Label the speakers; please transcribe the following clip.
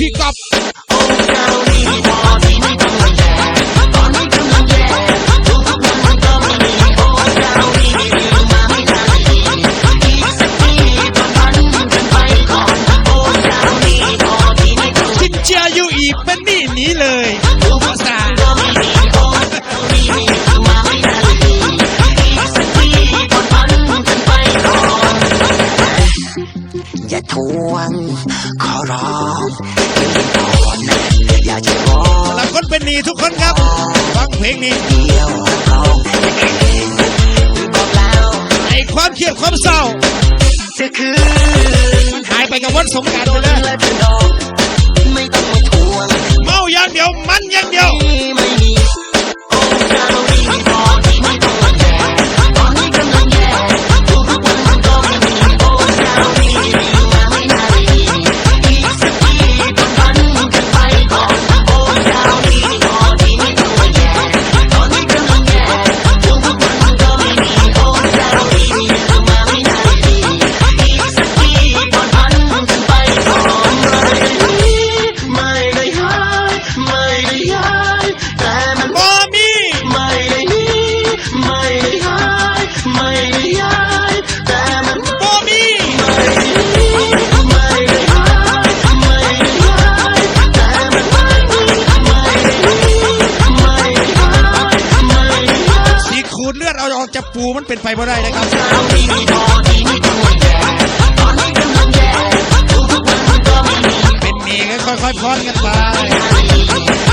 Speaker 1: pick up. อ
Speaker 2: ย่าทวง ขอร้องอย่าจะร้อ
Speaker 1: งำหรัคนเป็นหนี้ทุกคนครับ ฟังเพลงนี้
Speaker 2: เดียวร้เองบอกแล้ว
Speaker 1: ไอความเครียดความเศร้า
Speaker 2: จะคืน
Speaker 1: มันหายไปกับวันสงกรารไปเลย
Speaker 2: ไม่ต้องมาทวง
Speaker 1: เมาอย่างเดียวมันอย่างเดียว
Speaker 2: เอาจะปูมันเป็นไป
Speaker 1: บ่
Speaker 2: ได้นะ
Speaker 1: ครับ
Speaker 2: เป็นเองค่อยๆพอนกั
Speaker 1: นไป